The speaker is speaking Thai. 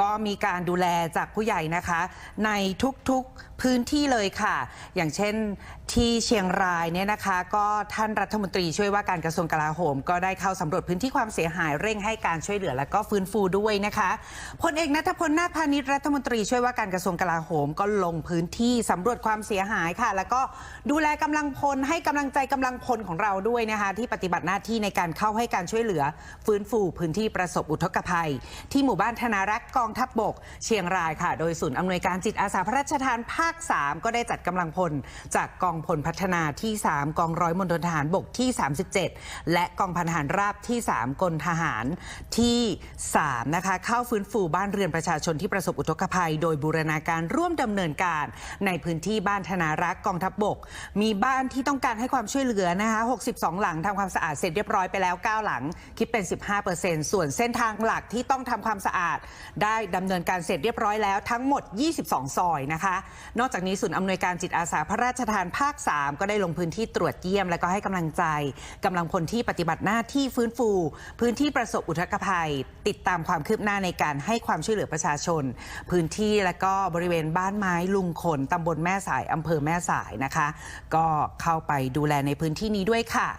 ก็มีการดูแลจากผู้ใหญ่นะคะ ในทุกๆพื้นที่เลยค่ะ อย่างเช่นที่เชียงรายเนี่ยนะคะ ก็ท่านรัฐมนตรีช่วยว่าการกระทรวงกลาโหม ก็ได้เข้าสำรวจพื้นที่ความเสียหายเร่งให้การช่วยเหลือและก็ฟื้นฟูด้วยนะคะพลเอกนัทพลนาคพาณิชย์รัฐมนตรีช่วยว่าการกระทรวงกลาโหม ก็ลงพื้นที่สำรวจความเสียหายค่ะ แล้วก็ดูแลกำลังพลให้กำลังใจกำลังพลของเราด้วยนะคะ ที่ปฏิบัติหน้าที่ในการเข้าให้การช่วยเหลือ ฟื้นฟูพื้นที่ประสบอุทกภัย ที่หมู่บ้านธนารักษ์กองทัพบบก เชียงรายค่ะ โดยศูนย์อำนวยการจิตอาสาพระราชทานภาค 3 ก็ได้จัดกำลังพล จากกองพลพัฒนาที่ 3 กองร้อยมณฑลทหารบกที่ 37 และกองพันทหารราบที่ 3กลทหารที่ 3 นะคะ เข้าฟื้นฟูบ้านเรือนประชาชนที่ประสบอุทกภัย โดยบูรณาการร่วมดำเนินการในพื้นที่บ้านธนารักษ์กองทัพบบก มีบ้านที่ต้องการให้ความช่วยเหลือนะคะ62 หลังทำความสะอาดเสร็จเรียบร้อยไปแล้ว 9 หลัง คิดเป็น 15%ส่วนเส้นทางหลักที่ต้องทำความสะอาดได้ดำเนินการเสร็จเรียบร้อยแล้วทั้งหมด 22 ซอยนะคะ นอกจากนี้ศูนย์อำนวยการจิตอาสาพระราชทานภาค 3 ก็ได้ลงพื้นที่ตรวจเยี่ยม และก็ให้กำลังใจกำลังพลที่ปฏิบัติหน้าที่ฟื้นฟู พื้นที่ประสบอุทกภัย ติดตามความคืบหน้าในการให้ความช่วยเหลือประชาชน พื้นที่และก็บริเวณบ้านไม้ลุงขนตำบลแม่สายอำเภอแม่สายนะคะ ก็เข้าไปดูแลในพื้นที่นี้ด้วยค่ะ